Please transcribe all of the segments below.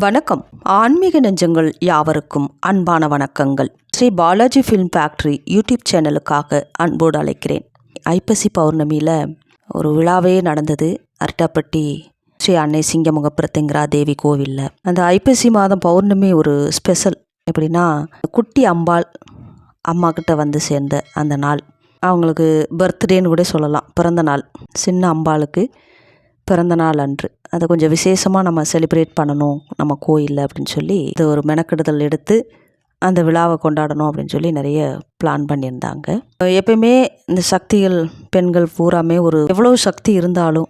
வணக்கம். ஆன்மீக நெஞ்சங்கள் யாவருக்கும் அன்பான வணக்கங்கள். Shri Balaji film factory YouTube சேனலுக்காக அன்போடு அழைக்கிறேன். ஐப்பசி பௌர்ணமியில் ஒரு விழாவே நடந்தது. அரிட்டாப்பட்டி ஸ்ரீ அன்னை சிங்கமுகப்புரத்துங்கிறா தேவி கோவிலில். அந்த ஐப்பசி மாதம் பௌர்ணமி ஒரு ஸ்பெஷல் எப்படின்னா குட்டி அம்பாள் அம்மா கிட்ட வந்து சேர்ந்த அந்த நாள். அவங்களுக்கு பர்த்டேன்னு கூட சொல்லலாம். பிறந்த நாள். சின்ன அம்பாளுக்கு. பிறந்தநாள் அன்று. அதை கொஞ்சம் விசேஷமாக நம்ம செலிப்ரேட் பண்ணணும். நம்ம கோயிலில் அப்படின்னு சொல்லி இது ஒரு மெனக்கெடுதல் எடுத்து அந்த விழாவை கொண்டாடணும் அப்படின்னு சொல்லி நிறைய பிளான் பண்ணியிருந்தாங்க. எப்பயுமே இந்த சக்திகள் பெண்கள் பூராமே ஒரு எவ்வளோ சக்தி இருந்தாலும்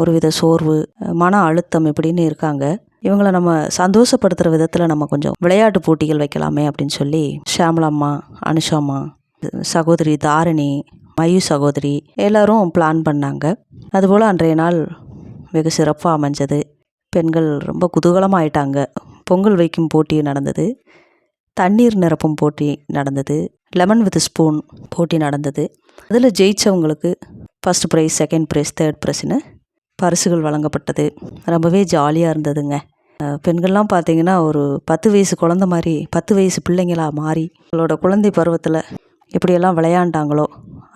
ஒரு வித சோர்வு மன அழுத்தம் இப்படின்னு இருக்காங்க. இவங்களை நம்ம சந்தோஷப்படுத்துகிற விதத்தில் நம்ம கொஞ்சம் விளையாட்டு போட்டிகள் வைக்கலாமே அப்படின்னு சொல்லி ஷியாமலம்மா அனுஷாம்மா சகோதரி தாரிணி மயு சகோதரி எல்லாரும் பிளான் பண்ணாங்க. அதுபோல் அன்றைய நாள் வெகு சிறப்பாக அமைஞ்சது. பெண்கள் ரொம்ப குதூகலமாக ஆயிட்டாங்க பொங்கல் வைக்கும் போட்டி நடந்தது. தண்ணீர் நிரப்பும் போட்டி நடந்தது. லெமன் வித் ஸ்பூன் போட்டி நடந்தது. அதில் ஜெயித்தவங்களுக்கு first prize second prize third ப்ரைஸ்னு பரிசுகள் வழங்கப்பட்டது. ரொம்பவே ஜாலியாக இருந்ததுங்க. பெண்கள்லாம் பார்த்தீங்கன்னா ஒரு பத்து வயசு குழந்த மாதிரி பத்து வயசு பிள்ளைங்களா மாறி அவங்களோட குழந்தை பருவத்தில் எப்படியெல்லாம் விளையாண்டாங்களோ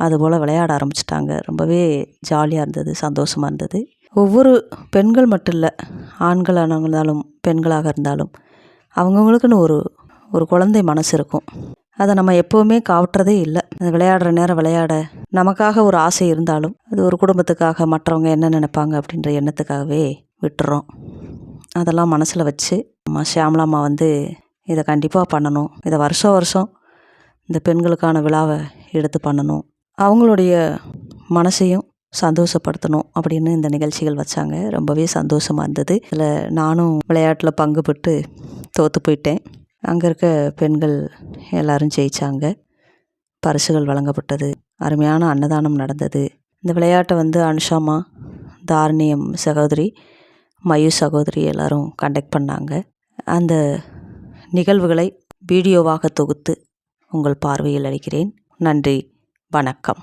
அதுபோல் விளையாட ஆரம்பிச்சிட்டாங்க. ரொம்பவே ஜாலியாக இருந்தது சந்தோஷமாக இருந்தது. ஒவ்வொரு பெண்கள் மட்டும் இல்லை ஆண்களாக இருந்தாலும் பெண்களாக இருந்தாலும் அவங்கவுங்களுக்குன்னு ஒரு ஒரு குழந்தை மனசு இருக்கும். அதை நம்ம எப்போவுமே காட்டுறதே இல்லை. அது விளையாடுற நேரம் விளையாட நமக்காக ஒரு ஆசை இருந்தாலும் அது ஒரு குடும்பத்துக்காக மற்றவங்க என்ன நினைப்பாங்க அப்படின்ற எண்ணத்துக்காகவே விட்டுறோம். அதெல்லாம் மனசில் வச்சு அம்மா ஷியாமலாம்மா வந்து இதை கண்டிப்பாக பண்ணணும். இதை வருஷம் வருஷம் இந்த பெண்களுக்கான விழாவை எடுத்து பண்ணணும். அவங்களுடைய மனசையும் சந்தோஷப்படுத்தணும் அப்படின்னு இந்த நிகழ்ச்சிகள் வச்சாங்க. ரொம்பவே சந்தோஷமாக இருந்தது. இதில் நானும் விளையாட்டில் பங்கு பெற்று தோற்று போயிட்டேன். அங்கே இருக்க பெண்கள் எல்லாரும் ஜெயித்தாங்க பரிசுகள் வழங்கப்பட்டது. அருமையான அன்னதானம் நடந்தது. இந்த விளையாட்டை வந்து அனுஷாமா தாரணியம் சகோதரி மயு சகோதரி எல்லாரும் கண்டக்ட் பண்ணாங்க. அந்த நிகழ்வுகளை வீடியோவாக தொகுத்து உங்கள் பார்வையில் அளிக்கிறேன். நன்றி. வணக்கம்.